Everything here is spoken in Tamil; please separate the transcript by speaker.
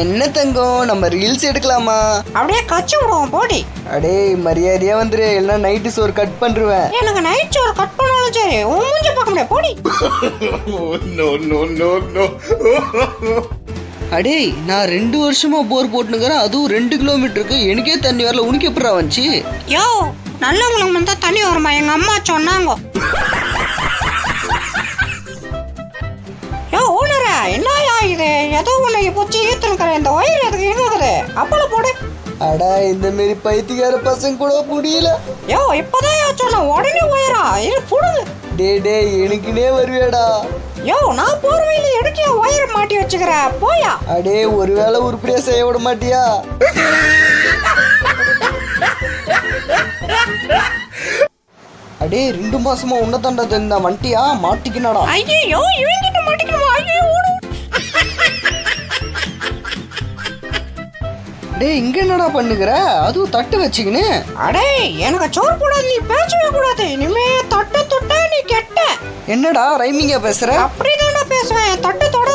Speaker 1: என்ன தங்கம்? நம்ம ரீல்ஸ் எடுக்கலாமா?
Speaker 2: அப்படியே கச்சி விடுவோம் போடி.
Speaker 1: அடே மரியாதையா வந்துரு. இல்லைன்னா நைட்டு சோறு கட் பண்ணிருவேன்.
Speaker 2: எனக்கு நைட் சோறு கட் பண்ணாலும் சரி உன் மூஞ்ச பார்க்க முடியாது போடி.
Speaker 1: அடே நான் ரெண்டு வருஷமா போர் போட்டுனுக்கிறேன். அதுவும் ரெண்டு கிலோமீட்டருக்கு. எனக்கே தண்ணி வரல. உனக்கு எப்படிடா வந்துச்சு?
Speaker 2: யோ நல்லவங்களுக்கு தான் தண்ணி வருமா? எங்க அம்மா சொன்னாங்க. பிடிச்சி ஈத்துனுக்கிற இந்த வயிறு எதுக்கு இருக்குது அப்பள போடு.
Speaker 1: அடா இந்த மாரி பைத்தியக்கார பசங்க கூட முடியல
Speaker 2: யோ இப்பதான் சொன்ன உடனே உயரா இது புடுது
Speaker 1: டே டே எனக்குனே வருவேடா
Speaker 2: யோ நான் போற வழியில எடுக்க ஒயரை மாட்டி வச்சுக்கிற? போயா.
Speaker 1: அடே ஒருவேளை உருப்படியா செய்ய விட மாட்டியா? அடே ரெண்டு மாசமா உன்ன தாண்டா தெரிந்தா வண்டியா? மாட்டிக்கினாடா.
Speaker 2: ஐயோ இவங்கிட்ட
Speaker 1: டேய் இங்க என்னடா பண்ணுகிற? அதுவும் தட்டு வச்சுக்கின்னு.
Speaker 2: அடே எனக்கு சோறு போடாது நீ பேசவே கூடாது. இனிமே தட்டு தொட்ட நீ கெட்ட.
Speaker 1: என்னடா ரைமிங்கா பேசுற?
Speaker 2: அப்படிதான் நான் பேசுவேன். தட்டு தொடாத